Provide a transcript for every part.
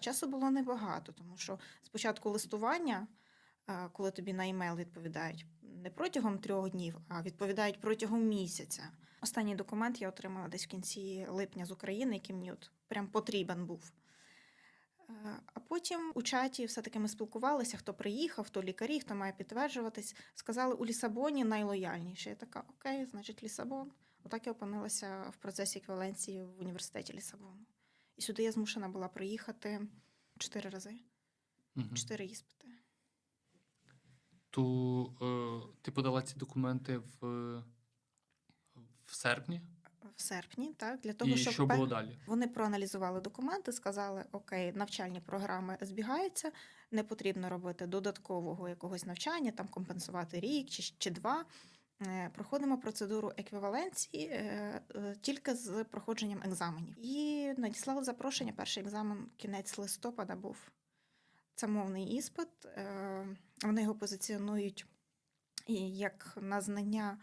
Часу було небагато, тому що спочатку листування, е, коли тобі на емейл відповідають не протягом трьох днів, а відповідають протягом місяця. Останній документ я отримала десь в кінці липня з України, який мені от прям потрібен був. Е, А потім у чаті все-таки ми спілкувалися, хто приїхав, хто лікарі, хто має підтверджуватись. Сказали, у Лісабоні найлояльніше. Я така, окей, значить, Лісабон. Отак я опинилася в процесі еквіваленції в університеті Лісабону. І сюди я змушена була приїхати чотири рази, Мгм. чотири іспити. То е, ти подала ці документи в, в серпні, В серпні, так, для того, і щоб що було далі? Вони проаналізували документи, сказали: Окей, навчальні програми збігаються, не потрібно робити додаткового якогось навчання, там компенсувати рік чи, чи два. Е, Проходимо процедуру еквіваленції е, е, тільки з проходженням екзаменів. І надіслали запрошення. Перший екзамен кінець листопада був. Це мовний іспит. Вони його позиціонують як на знання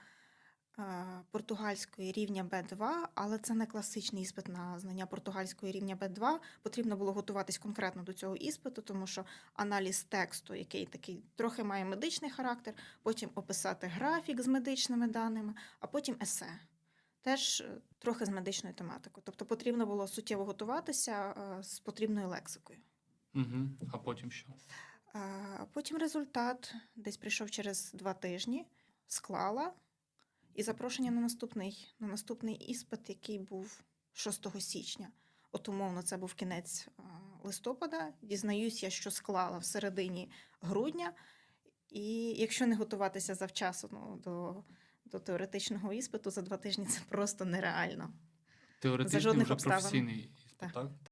португальської рівня Б2, але це не класичний іспит на знання португальської рівня Б2. Потрібно було готуватись конкретно до цього іспиту, тому що аналіз тексту, який такий трохи має медичний характер, потім описати графік з медичними даними, а потім есе. Теж е, трохи з медичною тематикою. Тобто потрібно було суттєво готуватися е, з потрібною лексикою. Угу. А потім що? А Потім результат десь прийшов через два тижні, склала і запрошення на наступний, на наступний іспит, який був 6 січня. От умовно, це був кінець листопада. Дізнаюсь я, що склала в середині грудня. І якщо не готуватися завчасно до, до теоретичного іспиту, за два тижні це просто нереально. Теоретичний жодних вже обставин. професійний іспит, Так. так?